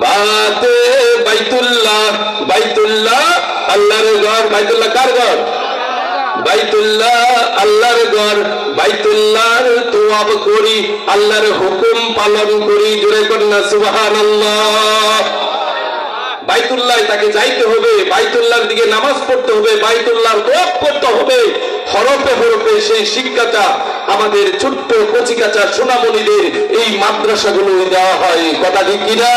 বাতে বাইতুল্লাহ বাইতুল্লাহ আল্লাহর ঘর, বাইতুল্লাহ কার ঘর? বাইতুল্লাহ আল্লাহর ঘর, বাইতুল্লাহর তোয়াব করি, আল্লাহর হুকুম পালন করি, জোরে কন্যা সুবহানাল্লাহ। বাইতুল্লাহ, তাকে যাইতে হবে, বাইতুল্লাহর দিকে নামাজ পড়তে হবে, বাইতুল্লাহর দোয়াব করতে হবে। হরফে হরফে সেই শিক্ষাটা আমাদের ছোট্ট কচিকাচা সোনামণিদের এই মাদ্রাসাগুলো দেওয়া হয়। কথা ঠিক কিনা?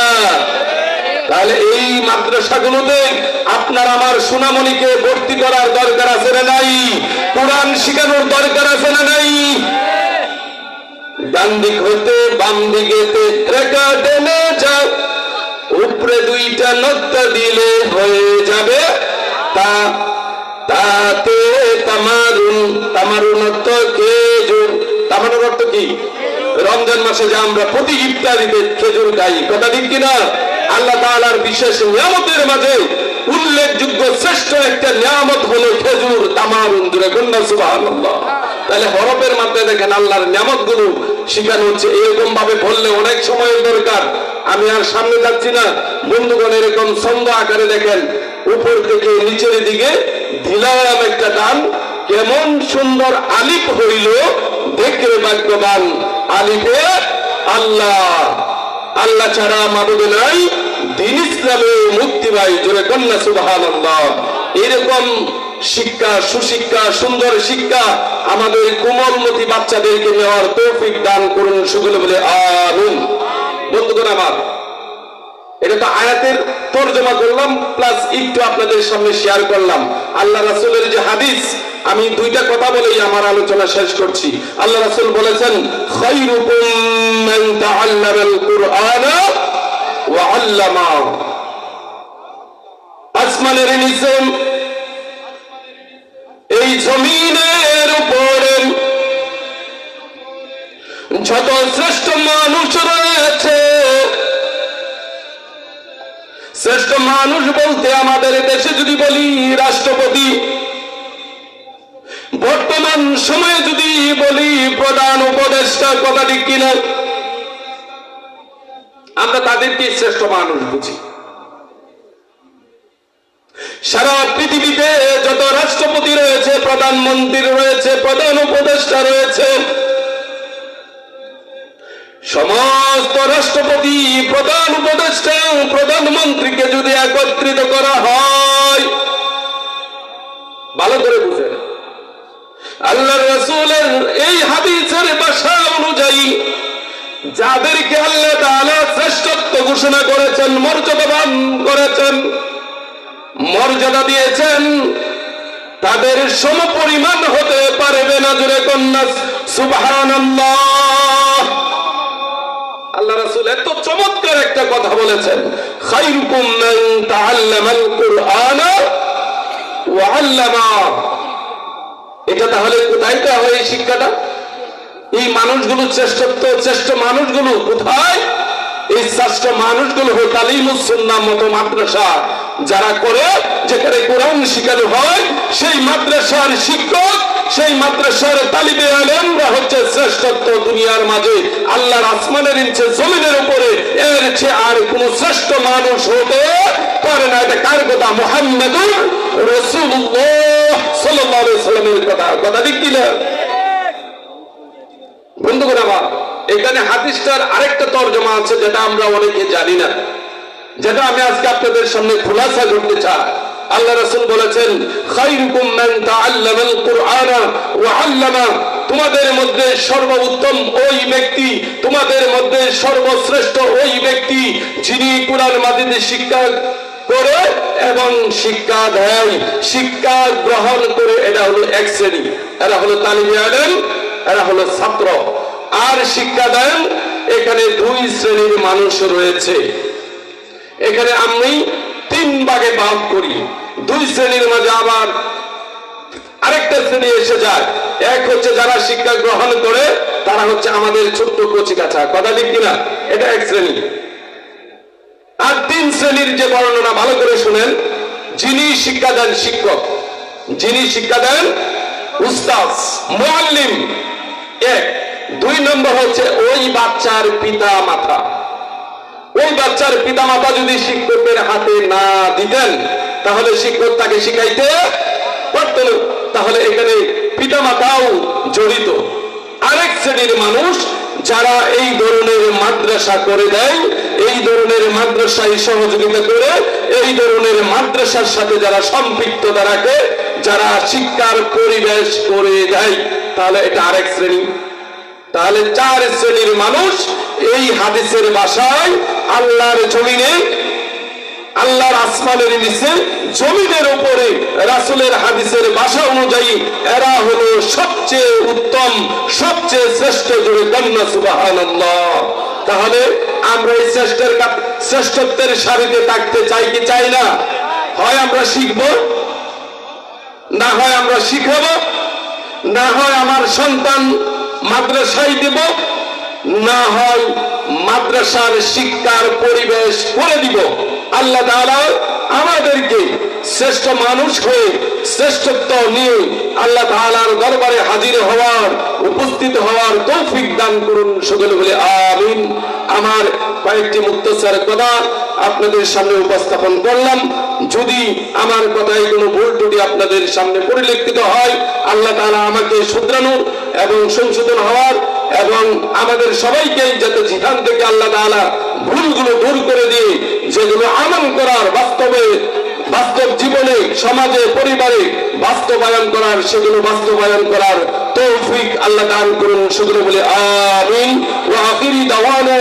তাহলে এই মাদ্রাসাগুলোতে আপনার আমার সোনামণিকে ভর্তি করার দরকার আছে না নাই? কোরআন শিখানোর দরকার আছে না নাই? ডান দিক হতে বাম টেনে যাও। উপরে দুইটা নত্তা দিলে হয়ে যাবে। তা, তাতে কি? রমজান মাসে যে আমরা খেজুর খাই, কথা কিনা? আল্লাহ বিশেষ নিয়ামতের মাঝে উল্লেখযোগ্য শ্রেষ্ঠ একটা নিয়ামত হলো খেজুর তাহলে মাধ্যমে দেখেন আল্লাহর নিয়ামতগুলো শিখানো হচ্ছে। এরকম ভাবে বললে অনেক সময়ের দরকার। আমি আর সামনে যাচ্ছি না। বন্ধুগণ, এরকম ছন্দ আকারে দেখেন, উপর থেকে নিচের দিকে একটা গান কেমন সুন্দর আলিফ হইল, দেখলে ভাগ্যবান আলিফে আল্লাহ। আল্লাহ ছাড়া মাবুদ নাই, দিন ইসলামে মুক্তি পাই, জোরে কন্যা সুবাহান এরকম শিক্ষা, সুশিক্ষা, সুন্দর শিক্ষা আমাদের কোমলমতি বাচ্চাদেরকে নেওয়ার তৌফিক দান করুন, সকলে বলে আমিন। বন্ধুগণ আমার এটা আয়াতের তর্জমা করলাম প্লাস একটু আপনাদের সামনে শেয়ার করলাম। আল্লাহ রাসূলের যে হাদিস, আমি দুইটা কথা বলেই আমার আলোচনা শেষ করছি। আল্লাহ রাসূল বলেছেন মান আসমানের নিচে, এই জমিনের উপরে যত শ্রেষ্ঠ মানুষ রয়েছে শ্রেষ্ঠ মানুষ বলতে আমাদের দেশে যদি বলি রাষ্ট্রপতি, বর্তমান সময়ে যদি বলি প্রধান উপদেষ্টা, কথা ঠিক কিনা? আমরা তাদেরকে শ্রেষ্ঠ মানুষ বুঝি। সারা পৃথিবীতে যত রাষ্ট্রপতি রয়েছে, প্রধানমন্ত্রী রয়েছে, প্রধান উপদেষ্টা রয়েছে সমস্ত রাষ্ট্রপতি প্রধান উপদেষ্টা, প্রধানমন্ত্রীকে যদি একত্রিত করা হয়, ভালো করে বুঝেন আল্লাহ রসুলের এই হাদিসের ভাষা অনুযায়ী, যাদেরকে আল্লাহ তাআলা শ্রেষ্ঠত্ব ঘোষণা করেছেন মর্যাদাবান করেছেন, মর্যাদা দিয়েছেন, তাদের সমপরিমাণ হতে পারবে না জুড়ে কন্যা, সুবহানাল্লাহ। আল্লাহ রাসূল এত চমৎকার একটা কথা বলেছেন। এটা তাহলে কোথায় হয় এই শিক্ষাটা? এই মানুষগুলো শ্রেষ্ঠত্ব, শ্রেষ্ঠ মানুষগুলো কোথায়? এই শ্রেষ্ঠ মানুষগুলো হল তালিমুসুন্নাহ মতো মাদ্রাসা। যারা করে, যেখানে কোরআন শিখানো হয়, সেই মাদ্রাসার শিক্ষক সেই মাদ্রাসার তালিবে আলেমরা হচ্ছে শ্রেষ্ঠত্ব দুনিয়ার মাঝে। আল্লাহর আসমানের ইচ্ছে জমিনের উপরে এর চেয়ে আর কোন শ্রেষ্ঠ মানুষ হতে পারে না। এটা কার কথা? মোহাম্মদুর রসুল্লাহ আলাইহি সাল্লামের কথা। কথা ঠিক কিনা? বন্ধুগণ আমার, এখানে হাদিসটার আরেকটা তর্জমা আছে যেটা আমরা অনেকে জানি না। যেটা আমি আজকে আপনাদের সামনে খুলাসা করতে চাই। আল্লাহ রাসূল বলেছেন তোমাদের মধ্যে সর্বোত্তম ওই ব্যক্তি, তোমাদের মধ্যে সর্বশ্রেষ্ঠ ওই ব্যক্তি, যিনি কোরআন মাজিদে শিক্ষা করে এবং শিক্ষা দেয়, শিক্ষা গ্রহণ করে। এটা হলো এক শ্রেণি। এরা হলো তালিবে আলেম, এরা হলো ছাত্র। আর শিক্ষা দেন, এখানে দুই শ্রেণির মানুষ রয়েছে। এখানে আমি তিন ভাগে ভাগ করি। দুই শ্রেণির মাঝে আবার আরেকটা শ্রেণি এসে যায়। এক হচ্ছে যারা শিক্ষা গ্রহণ করে, তারা হচ্ছে আমাদের ছোট্ট কচি কাছা কথা ঠিক কিনা? এটা এক শ্রেণি। আর তিন শ্রেণির যে বর্ণনা ভালো করে শুনেন, যিনি শিক্ষা দেন শিক্ষক, যিনি শিক্ষা দেন উস্তাদ মুআল্লিম এক। দুই নম্বর হচ্ছে ওই বাচ্চার পিতা মাতা ওই বাচ্চার পিতামাতা যদি শিক্ষকের হাতে না দিতেন, তাহলে শিক্ষক তাকে শিখাইতে পারতেন তাহলে এখানে পিতামাতাও জড়িত। আরেক শ্রেণির মানুষ যারা এই ধরনের মাদ্রাসা করে দেয়, এই ধরনের মাদ্রাসায় সহযোগিতা করে, এই ধরনের মাদ্রাসার সাথে যারা সম্পৃক্ততা রাখে, যারা শিক্ষার পরিবেশ করে দেয়, তাহলে এটা আরেক শ্রেণি। তাহলে চার শ্রেণির মানুষ এই হাদিসের বাসায় আল্লাহর জমিনে, আল্লাহর আসমানের নিচে, জমিনের উপরে রাসুলের হাদিসের ভাষা অনুযায়ী এরা হলো সবচেয়ে উত্তম, সবচেয়ে শ্রেষ্ঠ জুড়ে কন্যা সুবাহান তাহলে আমরা এই শ্রেষ্ঠের শ্রেষ্ঠত্বের সারিতে থাকতে চাই কি চাই না? হয় আমরা শিখব, না হয় আমরা শিখাবো, না হয় আমার সন্তান মাদ্রাসায় দেব, না হয় মাদ্রাসার শিক্ষার পরিবেশ করে দিব। আল্লাহ আমাদেরকে শ্রেষ্ঠ মানুষ হয়ে, শ্রেষ্ঠত্ব নিয়ে আল্লাহ তাআলার দরবারে হাজির হওয়ার, উপস্থিত হওয়ার তৌফিক দান করুন সকলে বলে আমিন। আমার কয়েকটি মুক্তসার কথা আপনাদের সামনে উপস্থাপন করলাম। যদি আমার কথায় কোনো ভুল ত্রুটি আপনাদের সামনে পরিলক্ষিত হয়, আল্লাহ তাআলা আমাকে শুধরানোর এবং সংশোধন হওয়ার এবং আমাদের সবাইকে যাতে যেখান থেকে আল্লাহ তাআলা ভুলগুলো দূর করে দিয়ে যেগুলো আমল করার বাস্তবে, বাস্তব জীবনে, সমাজে, পরিবারে বাস্তবায়ন করার, সেগুলো বাস্তবায়ন করার তৌফিক আল্লাহ দান করুন সেগুলো বলে আমিন। ওয়া আখিরি দাওয়ানা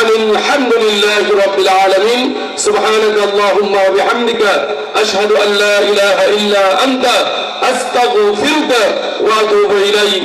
আনিল হামদুলিল্লাহি রাব্বিল আলামিন। সুবহানাকা আল্লাহুম্মা ওয়া বিহামদিকা আশহাদু আন লা ইলাহা ইল্লা আনতা, আস্তাগফিরুকা ওয়া আতুবু ইলাইক।